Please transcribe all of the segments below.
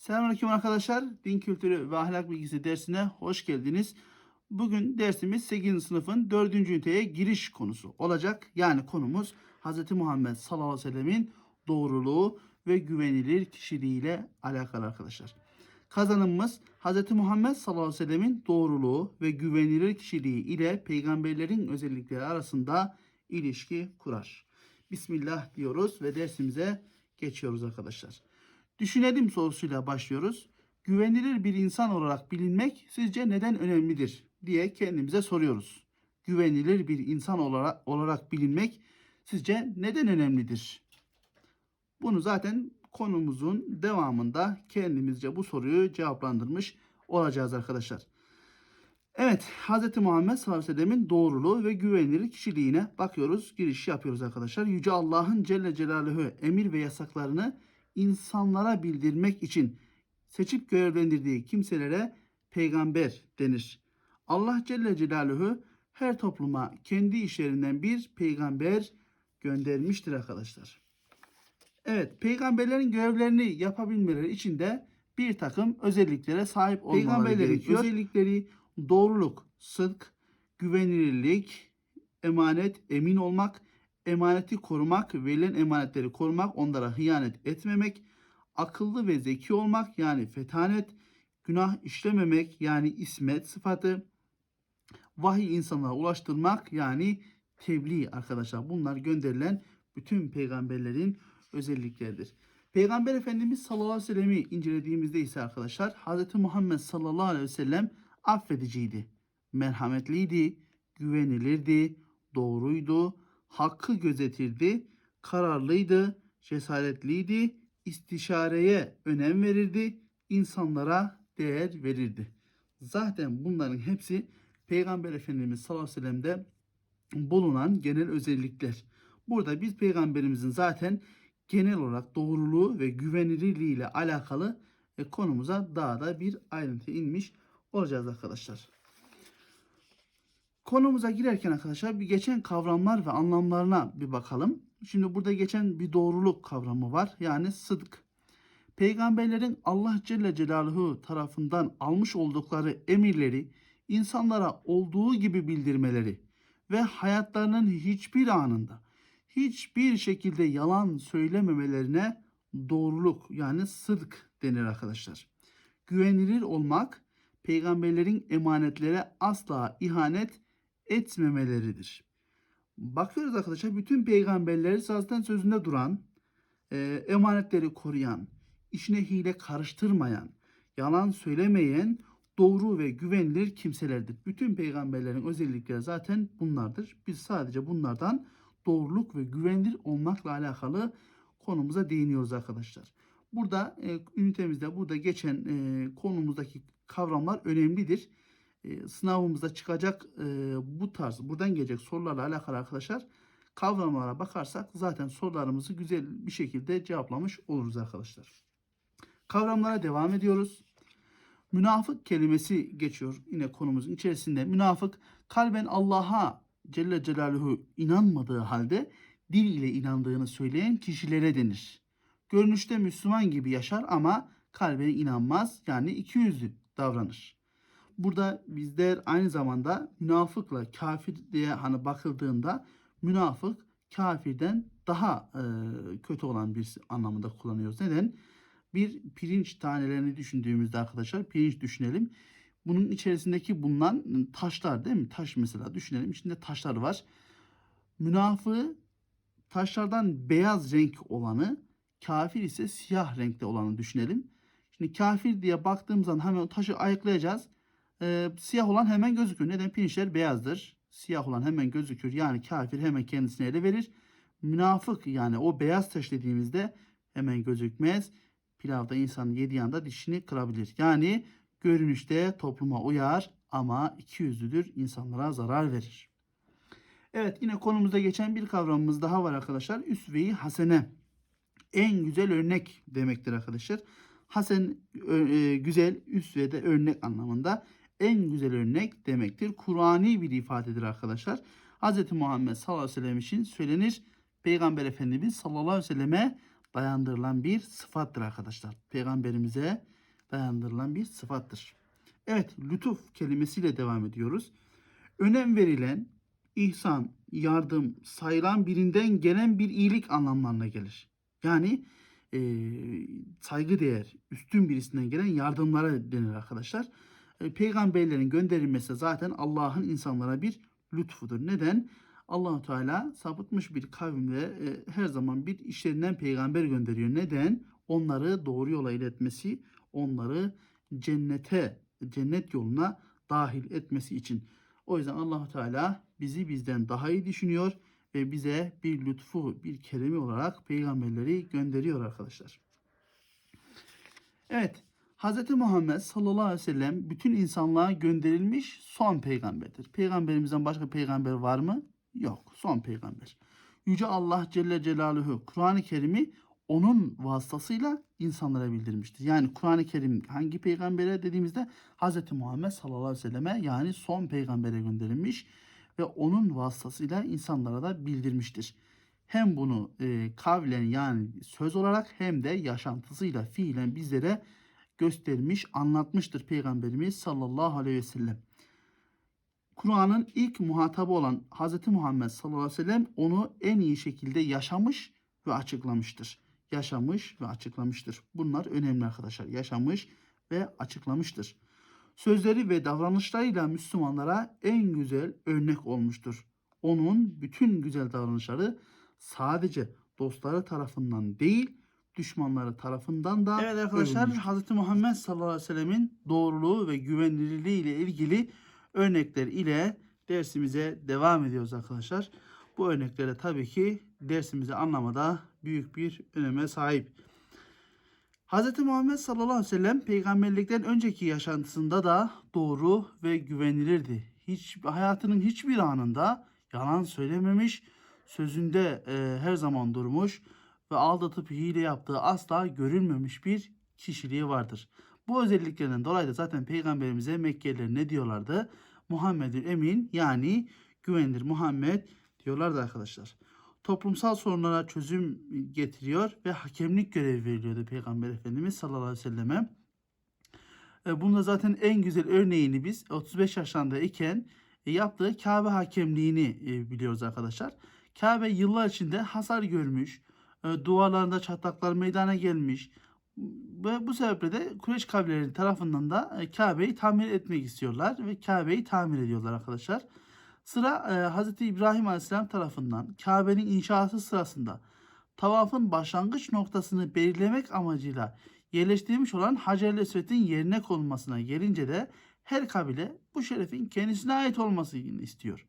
Selamünaleyküm arkadaşlar. Din kültürü ve ahlak bilgisi dersine hoş geldiniz. Bugün dersimiz 8. sınıfın 4. üniteye giriş konusu olacak. Yani konumuz Hz. Muhammed sallallahu aleyhi ve sellemin doğruluğu ve güvenilir kişiliğiyle alakalı arkadaşlar. Kazanımımız Hz. Muhammed sallallahu aleyhi ve sellemin doğruluğu ve güvenilir kişiliği ile peygamberlerin özellikleri arasında ilişki kurar. Bismillah diyoruz ve dersimize geçiyoruz arkadaşlar. Düşünelim sorusuyla başlıyoruz. Güvenilir bir insan olarak bilinmek sizce neden önemlidir diye kendimize soruyoruz. Güvenilir bir insan olarak, olarak bilinmek sizce neden önemlidir? Bunu zaten konumuzun devamında kendimizce bu soruyu cevaplandırmış olacağız arkadaşlar. Evet, Hz. Muhammed sallallahu aleyhi ve sellemin doğruluğu ve güvenilir kişiliğine bakıyoruz, giriş yapıyoruz arkadaşlar. Yüce Allah'ın Celle Celaluhu emir ve yasaklarını insanlara bildirmek için seçip görevlendirdiği kimselere peygamber denir. Allah Celle Celaluhu her topluma kendi işlerinden bir peygamber göndermiştir arkadaşlar. Evet, peygamberlerin görevlerini yapabilmeleri için de bir takım özelliklere sahip olmaları Peygamberlerin gerekiyor. Özellikleri doğruluk, sıdk, güvenilirlik, emanet, emin olmak, emaneti korumak, verilen emanetleri korumak, onlara hıyanet etmemek, akıllı ve zeki olmak yani fetanet, günah işlememek yani ismet sıfatı, vahiy insanlara ulaştırmak yani tebliğ arkadaşlar. Bunlar gönderilen bütün peygamberlerin özellikleridir. Peygamber Efendimiz sallallahu aleyhi ve sellem'i incelediğimizde ise arkadaşlar Hz. Muhammed sallallahu aleyhi ve sellem affediciydi, merhametliydi, güvenilirdi, doğruydu, hakkı gözetirdi, kararlıydı, cesaretliydi, istişareye önem verirdi, insanlara değer verirdi. Zaten bunların hepsi Peygamber Efendimiz sallallahu aleyhi ve sellem'de bulunan genel özellikler. Burada biz peygamberimizin zaten genel olarak doğruluğu ve güvenilirliği ile alakalı e, konumuza daha da bir ayrıntı inmiş olacağız arkadaşlar. Konumuza girerken arkadaşlar bir geçen kavramlar ve anlamlarına bir bakalım. Şimdi burada geçen bir doğruluk kavramı var. Yani sıdk. Peygamberlerin Allah Celle Celaluhu tarafından almış oldukları emirleri insanlara olduğu gibi bildirmeleri ve hayatlarının hiçbir anında hiçbir şekilde yalan söylememelerine doğruluk yani sıdk denir arkadaşlar. Güvenilir olmak peygamberlerin emanetlere asla ihanet etmemeleridir. Bakıyoruz arkadaşlar bütün peygamberleri zaten sözünde duran, e, emanetleri koruyan, işine hile karıştırmayan, yalan söylemeyen, doğru ve güvenilir kimselerdir. Bütün peygamberlerin özellikleri zaten bunlardır. Biz sadece bunlardan doğruluk ve güvenilir olmakla alakalı konumuza değiniyoruz arkadaşlar. Burada e, ünitemizde burada geçen e, konumuzdaki kavramlar önemlidir. E, sınavımızda çıkacak e, bu tarz buradan gelecek sorularla alakalı arkadaşlar kavramlara bakarsak zaten sorularımızı güzel bir şekilde cevaplamış oluruz arkadaşlar. Kavramlara devam ediyoruz. Münafık kelimesi geçiyor yine konumuzun içerisinde. Münafık kalben Allah'a Celle Celaluhu inanmadığı halde dil ile inandığını söyleyen kişilere denir. Görünüşte Müslüman gibi yaşar ama kalbine inanmaz yani ikiyüzlü davranır. Burada bizler aynı zamanda münafıkla kafir diye hani bakıldığında münafık kafirden daha e, kötü olan bir anlamında kullanıyoruz. Neden? Bir pirinç tanelerini düşündüğümüzde arkadaşlar pirinç düşünelim. Bunun içerisindeki bulunan taşlar değil mi? Taş mesela düşünelim. İçinde taşlar var. Münafığı taşlardan beyaz renk olanı, kafir ise siyah renkte olanı düşünelim. Şimdi kafir diye baktığımız zaman hemen o taşı ayıklayacağız. Ee, siyah olan hemen gözüküyor. Neden? Pirinçler beyazdır. Siyah olan hemen gözükür. Yani kafir hemen kendisine ele verir. Münafık yani o beyaz taş dediğimizde hemen gözükmez. Pilavda insan yediği anda dişini kırabilir. Yani görünüşte topluma uyar ama iki yüzlüdür, insanlara zarar verir. Evet yine konumuzda geçen bir kavramımız daha var arkadaşlar. Üsve-i hasene. En güzel örnek demektir arkadaşlar. Hasen e, güzel, üsve de örnek anlamında en güzel örnek demektir. Kur'ani bir ifadedir arkadaşlar. Hz. Muhammed sallallahu aleyhi ve sellem için söylenir. Peygamber Efendimiz sallallahu aleyhi ve selleme dayandırılan bir sıfattır arkadaşlar. Peygamberimize dayandırılan bir sıfattır. Evet, lütuf kelimesiyle devam ediyoruz. Önem verilen, ihsan, yardım, sayılan birinden gelen bir iyilik anlamlarına gelir. Yani e, saygıdeğer, üstün birisinden gelen yardımlara denir arkadaşlar. E, peygamberlerin gönderilmesi zaten Allah'ın insanlara bir lütfudur. Neden? Allahu Teala sapıtmış bir kavimle e, her zaman bir işlerinden peygamber gönderiyor. Neden? Onları doğru yola iletmesi, onları cennete, cennet yoluna dahil etmesi için. O yüzden Allahu Teala bizi bizden daha iyi düşünüyor ve bize bir lütfu, bir keremi olarak peygamberleri gönderiyor arkadaşlar. Evet, Hz. Muhammed sallallahu aleyhi ve sellem bütün insanlığa gönderilmiş son peygamberdir. Peygamberimizden başka peygamber var mı? Yok, son peygamber. Yüce Allah Celle Celaluhu Kur'an-ı Kerim'i onun vasıtasıyla insanlara bildirmiştir. Yani Kur'an-ı Kerim hangi peygambere dediğimizde Hz. Muhammed sallallahu aleyhi ve selleme yani son peygambere gönderilmiş ve onun vasıtasıyla insanlara da bildirmiştir. Hem bunu e, kavlen yani söz olarak hem de yaşantısıyla fiilen bizlere göstermiş, anlatmıştır Peygamberimiz sallallahu aleyhi ve sellem. Kur'an'ın ilk muhatabı olan Hz. Muhammed sallallahu aleyhi ve sellem onu en iyi şekilde yaşamış ve açıklamıştır. Yaşamış ve açıklamıştır. Bunlar önemli arkadaşlar. Yaşamış ve açıklamıştır. Sözleri ve davranışlarıyla Müslümanlara en güzel örnek olmuştur. Onun bütün güzel davranışları sadece dostları tarafından değil, düşmanları tarafından da Evet arkadaşlar övülmüştür. Hz. Muhammed sallallahu aleyhi ve sellemin doğruluğu ve güvenilirliği ile ilgili örnekler ile dersimize devam ediyoruz arkadaşlar. Bu örnekleri tabii ki dersimizi anlamada büyük bir öneme sahip. Hz. Muhammed sallallahu aleyhi ve sellem peygamberlikten önceki yaşantısında da doğru ve güvenilirdi. Hiç hayatının hiçbir anında yalan söylememiş, sözünde e, her zaman durmuş ve aldatıp hile yaptığı asla görülmemiş bir kişiliği vardır. Bu özelliklerinden dolayı da zaten peygamberimize Mekkeliler ne diyorlardı? Muhammedül Emin yani güvenilir Muhammed diyorlardı arkadaşlar. Toplumsal sorunlara çözüm getiriyor ve hakemlik görevi veriliyordu Peygamber Efendimiz sallallahu aleyhi ve selleme. E, Bunda zaten en güzel örneğini biz 35 yaşlarındayken e, yaptığı Kabe hakemliğini e, biliyoruz arkadaşlar. Kabe yıllar içinde hasar görmüş, duvarlarında çatlaklar meydana gelmiş ve bu sebeple de Kureyş kabileleri tarafından da e, Kabe'yi tamir etmek istiyorlar ve Kabe'yi tamir ediyorlar arkadaşlar. Sıra e, Hz. İbrahim Aleyhisselam tarafından Kabe'nin inşası sırasında tavafın başlangıç noktasını belirlemek amacıyla yerleştirilmiş olan Hacer-i Esved'in yerine konulmasına gelince de her kabile bu şerefin kendisine ait olmasını istiyor.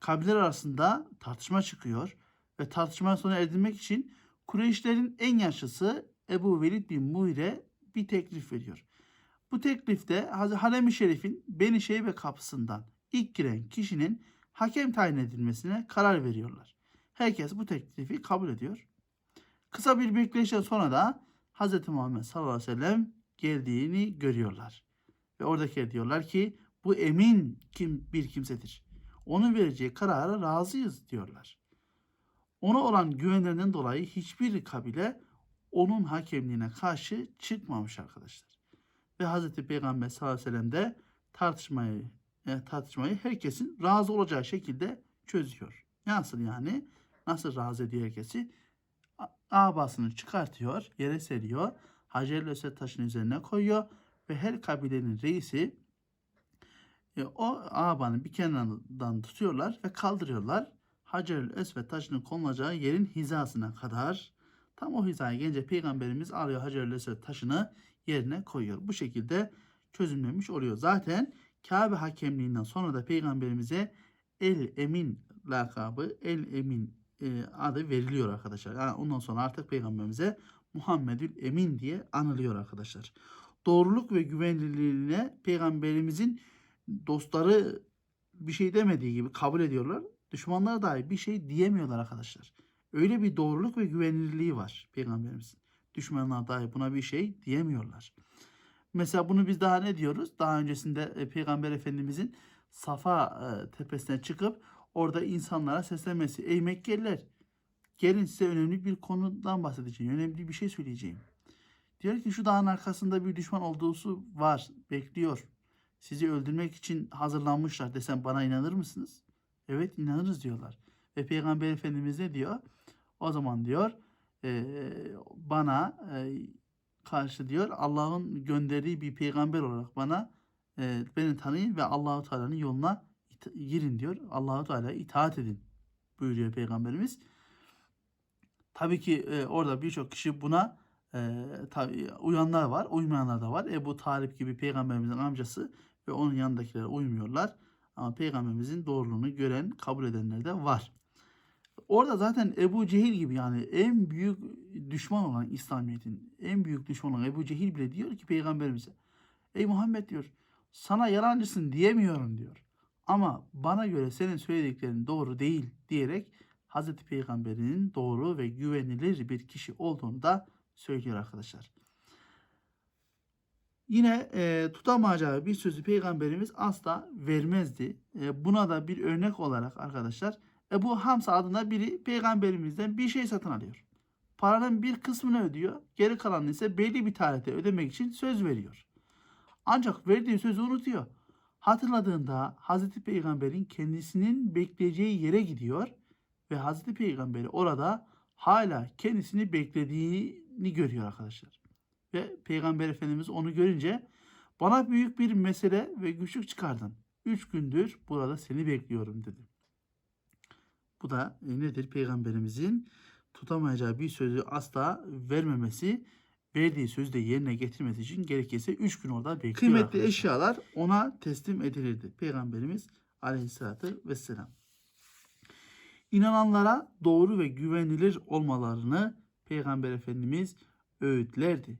Kabileler arasında tartışma çıkıyor ve tartışma sona erdirmek için Kureyşlerin en yaşlısı Ebu Velid bin Muire bir teklif veriyor. Bu teklifte. Harem-i Şerif'in Beni Şeybe kapısından ilk giren kişinin hakem tayin edilmesine karar veriyorlar. Herkes bu teklifi kabul ediyor. Kısa bir bekleyişten sonra da Hz. Muhammed sallallahu aleyhi ve sellem geldiğini görüyorlar. Ve oradakiler diyorlar ki bu emin kim bir kimsedir. Onun vereceği karara razıyız diyorlar. Ona olan güvenlerinden dolayı hiçbir kabile onun hakemliğine karşı çıkmamış arkadaşlar. Ve Hz. Peygamber sallallahu aleyhi ve sellem de tartışmayı e, tartışmayı herkesin razı olacağı şekilde çözüyor. Nasıl yani? Nasıl razı ediyor herkesi? Abasını çıkartıyor, yere seriyor. Hacer-i Esved taşın üzerine koyuyor ve her kabilenin reisi e, o abanın bir kenarından tutuyorlar ve kaldırıyorlar. Hacer-i Esved taşının konulacağı yerin hizasına kadar tam o hizaya gelince peygamberimiz alıyor Hacer-i Esved taşını yerine koyuyor. Bu şekilde çözümlenmiş oluyor. Zaten Kabe hakemliğinden sonra da peygamberimize El Emin lakabı, El Emin e, adı veriliyor arkadaşlar. Yani ondan sonra artık peygamberimize Muhammedül Emin diye anılıyor arkadaşlar. Doğruluk ve güvenilirliğine peygamberimizin dostları bir şey demediği gibi kabul ediyorlar. Düşmanlara dahi bir şey diyemiyorlar arkadaşlar. Öyle bir doğruluk ve güvenilirliği var peygamberimizin. Düşmanlar dahi buna bir şey diyemiyorlar. Mesela bunu biz daha ne diyoruz? Daha öncesinde e, Peygamber Efendimizin Safa e, tepesine çıkıp orada insanlara seslenmesi. Ey Mekkeliler gelin size önemli bir konudan bahsedeceğim. Önemli bir şey söyleyeceğim. Diyor ki şu dağın arkasında bir düşman olduğusu var, bekliyor. Sizi öldürmek için hazırlanmışlar desem bana inanır mısınız? Evet inanırız diyorlar. Ve Peygamber Efendimiz ne diyor? O zaman diyor eee, bana eee, karşı diyor Allah'ın gönderdiği bir peygamber olarak bana eee, beni tanıyın ve Allahu Teala'nın yoluna girin diyor. Allahu Teala'ya itaat edin buyuruyor peygamberimiz. Tabii ki e, orada birçok kişi buna e, tabii uyanlar var, uymayanlar da var. Ebu Talip gibi peygamberimizin amcası ve onun yanındakiler uymuyorlar. Ama peygamberimizin doğruluğunu gören, kabul edenler de var. Orada zaten Ebu Cehil gibi yani en büyük düşman olan İslamiyet'in en büyük düşmanı olan Ebu Cehil bile diyor ki peygamberimize Ey Muhammed diyor sana yalancısın diyemiyorum diyor. Ama bana göre senin söylediklerin doğru değil diyerek Hazreti Peygamber'in doğru ve güvenilir bir kişi olduğunu da söylüyor arkadaşlar. Yine e, tutamayacağı bir sözü Peygamberimiz asla vermezdi. E, buna da bir örnek olarak arkadaşlar Ebu Hamza adında biri Peygamberimizden bir şey satın alıyor. Paranın bir kısmını ödüyor, geri kalanını ise belli bir tarihte ödemek için söz veriyor. Ancak verdiği sözü unutuyor. Hatırladığında Hazreti Peygamber'in kendisinin bekleyeceği yere gidiyor ve Hazreti Peygamber'i orada hala kendisini beklediğini görüyor arkadaşlar. Ve Peygamber Efendimiz onu görünce bana büyük bir mesele ve güçlük çıkardın. Üç gündür burada seni bekliyorum dedi. Bu da e, nedir? Peygamberimizin tutamayacağı bir sözü asla vermemesi, verdiği sözü de yerine getirmesi için gerekirse üç gün orada bekliyor. Kıymetli arkadaşlar. eşyalar ona teslim edilirdi. Peygamberimiz aleyhissalatü vesselam. İnananlara doğru ve güvenilir olmalarını Peygamber Efendimiz öğütlerdi.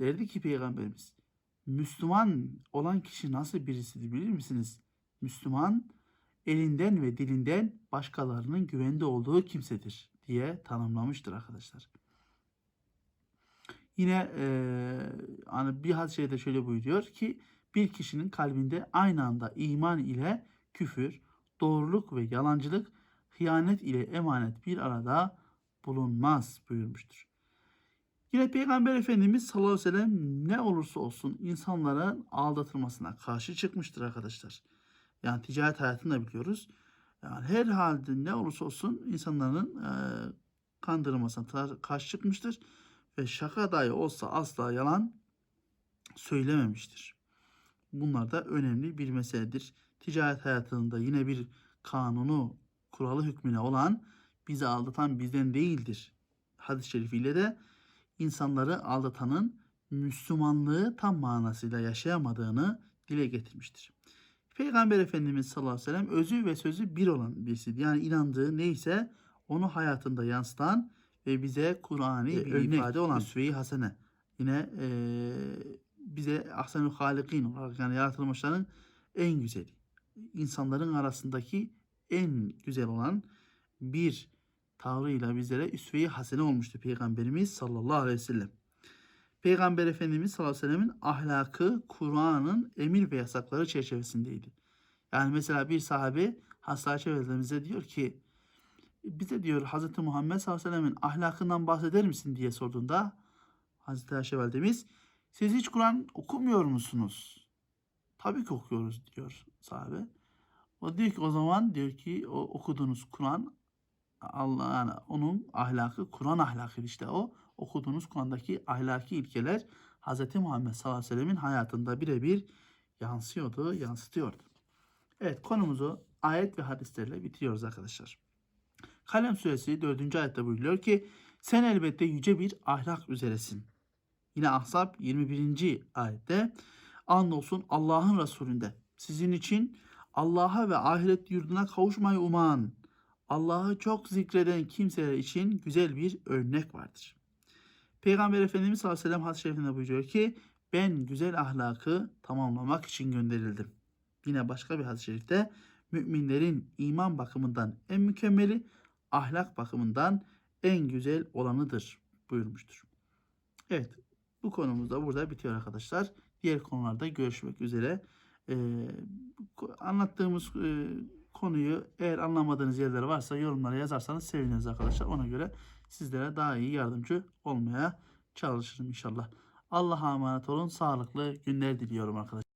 Derdi ki Peygamberimiz, Müslüman olan kişi nasıl birisidir bilir misiniz? Müslüman elinden ve dilinden başkalarının güvende olduğu kimsedir diye tanımlamıştır arkadaşlar. Yine eee hani bir hadis şeyde şöyle buyuruyor ki bir kişinin kalbinde aynı anda iman ile küfür, doğruluk ve yalancılık, hıyanet ile emanet bir arada bulunmaz buyurmuştur. Yine Peygamber Efendimiz sallallahu aleyhi ve sellem ne olursa olsun insanların aldatılmasına karşı çıkmıştır arkadaşlar. Yani ticaret hayatını da biliyoruz. Yani her halde ne olursa olsun insanların e, kandırılmasına karşı çıkmıştır. Ve şaka dahi olsa asla yalan söylememiştir. Bunlar da önemli bir meseledir. Ticaret hayatında yine bir kanunu, kuralı hükmüne olan bizi aldatan bizden değildir. Hadis-i şerifiyle de insanları aldatanın Müslümanlığı tam manasıyla yaşayamadığını dile getirmiştir. Peygamber Efendimiz sallallahu aleyhi ve sellem özü ve sözü bir olan birisidir. Yani inandığı neyse onu hayatında yansıtan ve bize Kur'an'ı bir örnek, ifade olan üsve-i hasene. Yine eee, bize ahsenül halikin olarak yani yaratılmışların en güzeli. İnsanların arasındaki en güzel olan bir tavrıyla bizlere üsve-i hasene olmuştu Peygamberimiz sallallahu aleyhi ve sellem. Peygamber Efendimiz sallallahu aleyhi ve sellemin ahlakı Kur'an'ın emir ve yasakları çerçevesindeydi. Yani mesela bir sahabe Ayşe validemize diyor ki bize diyor Hz. Muhammed sallallahu aleyhi ve sellemin ahlakından bahseder misin diye sorduğunda Hazreti Ayşe validemiz siz hiç Kur'an okumuyor musunuz? Tabii ki okuyoruz diyor sahabe. O diyor ki o zaman diyor ki o okuduğunuz Kur'an Allah yani onun ahlakı Kur'an ahlakı işte o okuduğunuz Kur'an'daki ahlaki ilkeler Hz. Muhammed sallallahu aleyhi ve sellemin hayatında birebir yansıyordu, yansıtıyordu. Evet konumuzu ayet ve hadislerle bitiriyoruz arkadaşlar. Kalem suresi 4. ayette buyuruyor ki sen elbette yüce bir ahlak üzeresin. Yine Ahzab 21. ayette andolsun Allah'ın Resulünde sizin için Allah'a ve ahiret yurduna kavuşmayı uman, Allah'ı çok zikreden kimseler için güzel bir örnek vardır. Peygamber Efendimiz sallallahu aleyhi ve sellem hadis-i şerifinde buyuruyor ki ben güzel ahlakı tamamlamak için gönderildim. Yine başka bir hadis-i şerifte müminlerin iman bakımından en mükemmeli, ahlak bakımından en güzel olanıdır buyurmuştur. Evet bu konumuz da burada bitiyor arkadaşlar. Diğer konularda görüşmek üzere. Ee, anlattığımız e, konuyu eğer anlamadığınız yerler varsa yorumlara yazarsanız seviniriz arkadaşlar. Ona göre sizlere daha iyi yardımcı olmaya çalışırım inşallah. Allah'a emanet olun. Sağlıklı günler diliyorum arkadaşlar.